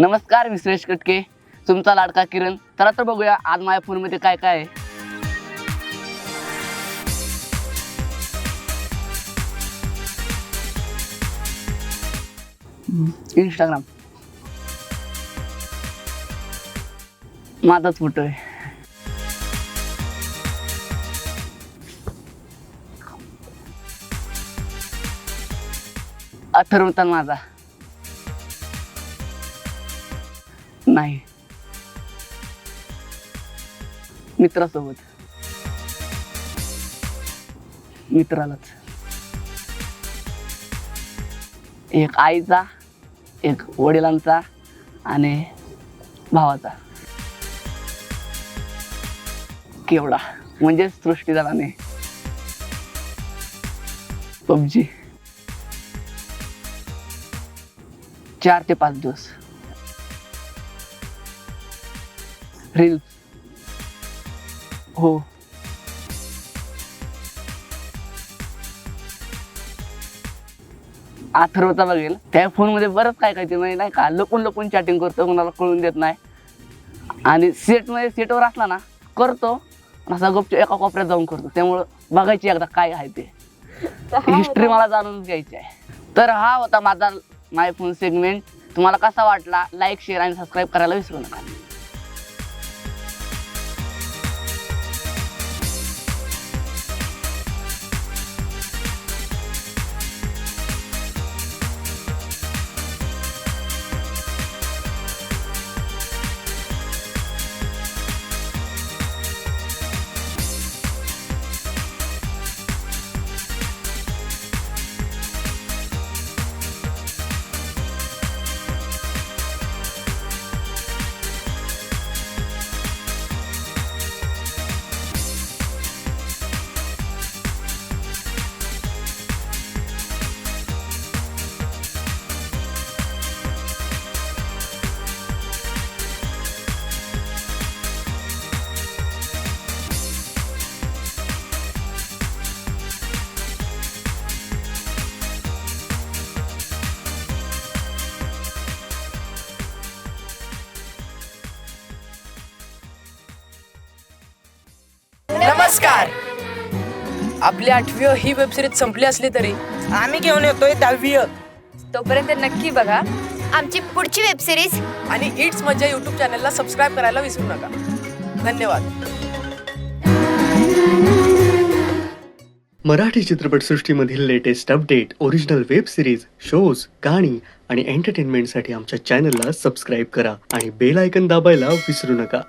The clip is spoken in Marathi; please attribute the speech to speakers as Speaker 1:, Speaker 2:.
Speaker 1: नमस्कार मी सुरेश कटके. तुमचा लाडका किरण. चला तर बघूया आज माझ्या फोनमध्ये काय काय आहे. इंस्टाग्राम माझाच फोटो आहे. अथर्वतन माझा. नाही. मित्रासोबत. मित्रालाच. एक आईचा एक वडिलांचा आणि भावाचा. केवढा. म्हणजे नाही पबजी. चार ते पाच दिवस. रील्स हो. अथर्वचा बघेल. त्या फोनमध्ये बरंच काय काय ते म्हणजे नाही का? लपून लपून चॅटिंग करतो कोणाला कळून देत नाही. आणि सेटमध्ये सेटवर असला ना करतो. असा गपचूप एका कोपऱ्यात जाऊन करतो. त्यामुळं बघायची एकदा काय आहे ते. हिस्ट्री मला जाणून घ्यायची आहे. तर हा होता माझा माय फोन सेगमेंट तुम्हाला कसा वाटला? लाईक शेअर आणि सबस्क्राईब करायला विसरू नका.
Speaker 2: नमस्कार. आपली आठवी ही वेब सिरीज संपली असली तरी आम्ही घेऊन येतोय दहावी
Speaker 3: तोपर्यंत नक्की बघा.
Speaker 4: आमची पुढची वेब सिरीज
Speaker 2: आणि इट्स मज्जा युट्यूब चॅनलला सबस्क्राईब करायला विसरू नका. धन्यवाद.
Speaker 5: Marathi चित्रपटसृष्टीमधील latest update original web series shows गाणी आणि एंटरटेनमेंटसाठी आमच्या चॅनलला सबस्क्राईब करा आणि बेल आयकन दाबायला विसरू नका.